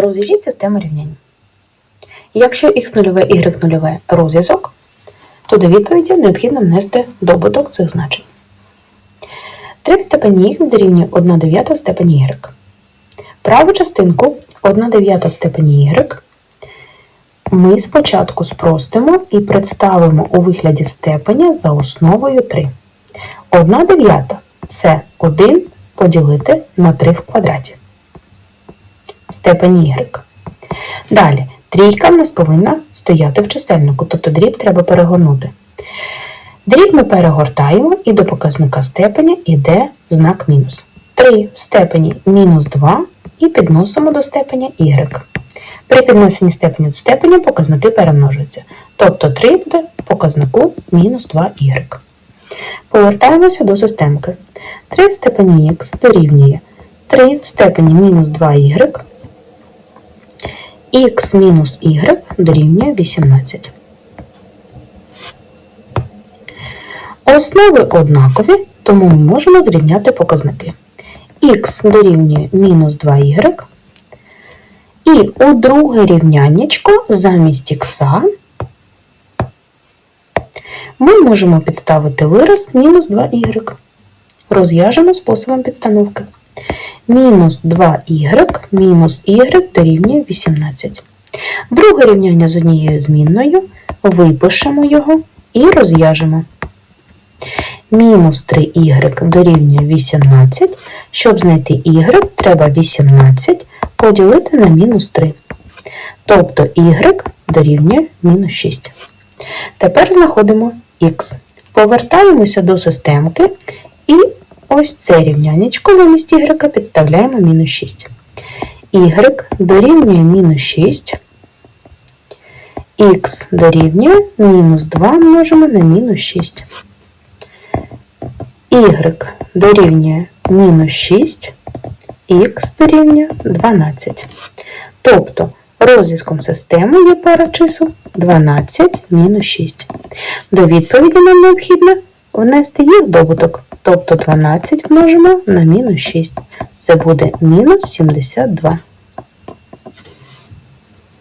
Розв'яжіть систему рівнянь. Якщо х0 y0 розв'язок, то до відповіді необхідно внести добуток цих значень. 3 в степені х дорівнює 1 дев'ята в степені y. Праву частинку 1 дев'ята в степені y ми спочатку спростимо і представимо у вигляді степеня за основою 3. 1 дев'ята це 1 поділити на 3 в квадраті. Степень y. Далі, трійка в нас повинна стояти в чисельнику, тобто дріб треба перегорнути. Дріб ми перегортаємо і до показника степеня йде знак мінус. 3 в степені мінус 2 і підносимо до степеня y. При піднесенні степеня до степеня показники перемножуються. Тобто 3 буде в показнику мінус 2y. Повертаємося до системки. 3 в степені х дорівнює 3 в степені мінус 2y. Х мінус y дорівнює 18. Основи однакові, тому ми можемо зрівняти показники. х дорівнює мінус 2y. І у друге рівняннячко замість х ми можемо підставити вираз мінус 2y. Розв'яжемо способом підстановки. Мінус 2y мінус y дорівнює 18. Друге рівняння з однією змінною. Випишемо його і розв'яжемо. Мінус 3y дорівнює 18. Щоб знайти y, треба 18 поділити на мінус 3. Тобто y дорівнює мінус 6. Тепер знаходимо х. Повертаємося до системки і ось це рівнянечко замість y підставляємо мінус 6. y дорівнює мінус 6. х дорівнює мінус 2 множимо на мінус 6. y дорівнює мінус 6, х дорівнює 12. Тобто розв'язком системи є пара чисел 12 мінус 6. До відповіді нам необхідно внести їх добуток, тобто 12 множимо на мінус 6. Це буде мінус 72.